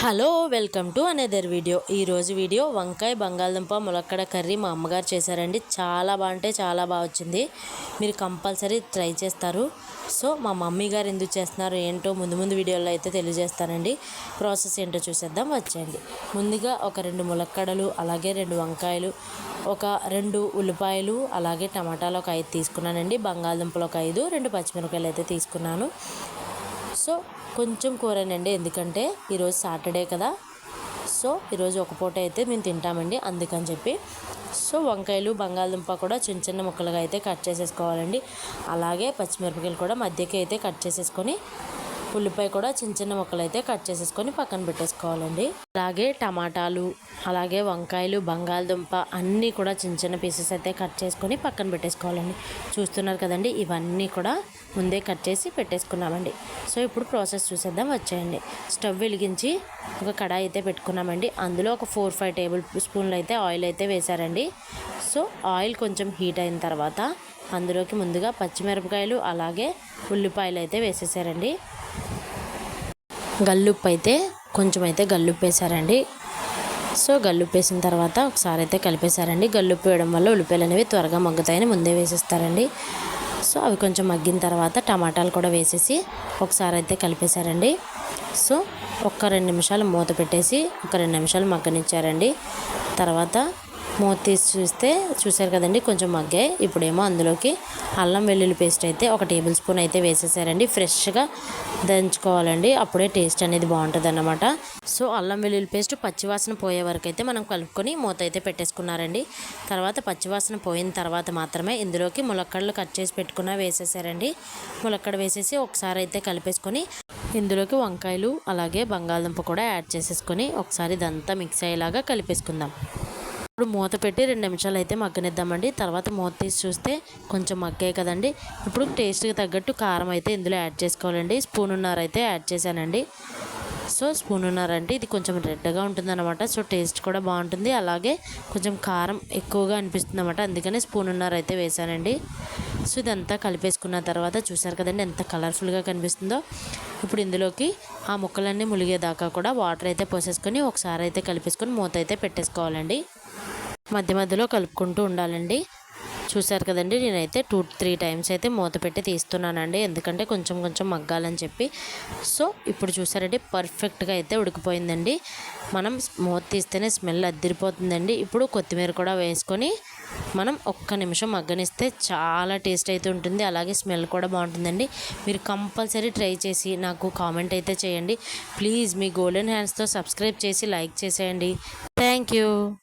Hello welcome to another video ఈరోజు video వంకాయ బంగాళదుంప ములక్కడ కర్రీ మా అమ్మగారు చేశారండి. చాలా బాగుంటే చాలా బాగా వచ్చింది. మీరు కంపల్సరీ ట్రై చేస్తారు. సో మా మమ్మీ గారు ఎందుకు చేస్తున్నారు ఏంటో ముందు ముందు వీడియోలో అయితే తెలియజేస్తానండి. ప్రాసెస్ ఏంటో చూసేద్దాం వచ్చేయండి. ముందుగా ఒక రెండు ములక్కడలు అలాగే రెండు వంకాయలు ఒక రెండు ఉల్లిపాయలు అలాగే టమాటాలు ఒక ఐదు తీసుకున్నానండి. బంగాళదుంపలు ఒక ఐదు రెండు పచ్చిమిరపకాయలు అయితే తీసుకున్నాను. సో కొంచెం కూరనండి. ఎందుకంటే ఈరోజు సాటర్డే కదా. సో ఈరోజు ఒక పూట అయితే మేము తింటామండి. అందుకని చెప్పి సో వంకాయలు బంగాళదుంప కూడా చిన్న చిన్న ముక్కలుగా అయితే కట్ చేసేసుకోవాలండి. అలాగే పచ్చిమిరపకాయలు కూడా మధ్యకి అయితే కట్ చేసేసుకొని ఉల్లిపాయ కూడా చిన్న చిన్న ముక్కలు అయితే కట్ చేసేసుకొని పక్కన పెట్టేసుకోవాలండి. అలాగే టమాటాలు అలాగే వంకాయలు బంగాళదుంప అన్నీ కూడా చిన్న చిన్న పీసెస్ అయితే కట్ చేసుకొని పక్కన పెట్టేసుకోవాలండి. చూస్తున్నారు కదండి ఇవన్నీ కూడా ముందే కట్ చేసి పెట్టేసుకున్నామండి. సో ఇప్పుడు ప్రాసెస్ చూసేద్దాం వచ్చేయండి. స్టవ్ వెలిగించి ఒక కడాయి అయితే పెట్టుకున్నామండి. అందులో ఒక ఫోర్ ఫైవ్ టేబుల్ స్పూన్లు అయితే ఆయిల్ అయితే వేశారండి. సో ఆయిల్ కొంచెం హీట్ అయిన తర్వాత అందులోకి ముందుగా పచ్చిమిరపకాయలు అలాగే ఉల్లిపాయలు అయితే వేసేసారండి. గల్లుప్పు అయితే కొంచెం అయితే గల్లుప్పు వేసారండి. సో గల్లుప్పు వేసిన తర్వాత ఒకసారి అయితే కలిపేశారండి. గల్లుప్పు వేయడం వల్ల ఉల్లిపాయలు అనేవి త్వరగా మగ్గుతాయని ముందే వేసేస్తారండి. సో అవి కొంచెం మగ్గిన తర్వాత టమాటాలు కూడా వేసేసి ఒకసారి అయితే కలిపేశారండి. సో ఒక్క రెండు నిమిషాలు మూత పెట్టేసి ఒక రెండు నిమిషాలు మగ్గనిచ్చారండి. తర్వాత మూత తీసి చూస్తే చూశారు కదండి కొంచెం మగ్గాయి. ఇప్పుడేమో అందులోకి అల్లం వెల్లుల్లి పేస్ట్ అయితే ఒక టేబుల్ స్పూన్ అయితే వేసేసారండి. ఫ్రెష్గా దంచుకోవాలండి. అప్పుడే టేస్ట్ అనేది బాగుంటుంది అన్నమాట సో అల్లం వెల్లుల్లి పేస్ట్ పచ్చివాసన పోయే వరకు అయితే మనం కలుపుకొని మూత అయితే పెట్టేసుకున్నారండి. తర్వాత పచ్చివాసన పోయిన తర్వాత మాత్రమే ఇందులోకి ములక్కడలు కట్ చేసి పెట్టుకున్న వేసేసారండి. ములక్కడ వేసేసి ఒకసారి అయితే కలిపేసుకొని ఇందులోకి వంకాయలు అలాగే బంగాళదుంప కూడా యాడ్ చేసేసుకొని ఒకసారి ఇదంతా మిక్స్ అయ్యేలాగా కలిపేసుకుందాం. ఇప్పుడు మూత పెట్టి రెండు నిమిషాలు అయితే మగ్గనిద్దామండి. తర్వాత మూత తీసి చూస్తే కొంచెం మగ్గాయి కదండి. ఇప్పుడు టేస్ట్కి తగ్గట్టు కారం అయితే ఇందులో యాడ్ చేసుకోవాలండి. స్పూన్ ఉన్నర అయితే యాడ్ చేశానండి. సో స్పూన్ ఉన్నారంటే ఇది కొంచెం రెడ్గా ఉంటుందన్నమాట. సో టేస్ట్ కూడా బాగుంటుంది. అలాగే కొంచెం కారం ఎక్కువగా అనిపిస్తుంది అనమాట అందుకని స్పూన్ ఉన్నర అయితే వేసానండి సో ఇదంతా కలిపేసుకున్న తర్వాత చూసారు కదండి ఎంత కలర్ఫుల్గా కనిపిస్తుందో. ఇప్పుడు ఇందులోకి ఆ ముక్కలన్నీ ములిగేదాకా కూడా వాటర్ అయితే పోసేసుకొని ఒకసారి అయితే కలిపేసుకొని మూత అయితే పెట్టేసుకోవాలండి. మధ్య మధ్యలో కలుపుకుంటూ ఉండాలండి. చూసారు కదండి నేనైతే టూ త్రీ టైమ్స్ అయితే మూత పెట్టి తీస్తున్నానండి. ఎందుకంటే కొంచెం కొంచెం మగ్గాలని చెప్పి. సో ఇప్పుడు చూసారంటే పర్ఫెక్ట్గా అయితే ఉడికిపోయిందండి. మనం మూత తీస్తేనే స్మెల్ అద్దరిపోతుందండి ఇప్పుడు కొత్తిమీర కూడా వేసుకొని మనం ఒక్క నిమిషం మగ్గనిస్తే చాలా టేస్ట్ అయితే ఉంటుంది. అలాగే స్మెల్ కూడా బాగుంటుందండి. మీరు కంపల్సరీ ట్రై చేసి నాకు కామెంట్ అయితే చేయండి. ప్లీజ్ మీ గోల్డెన్ హ్యాండ్స్తో సబ్స్క్రైబ్ చేసి లైక్ చేసేయండి. Thank you.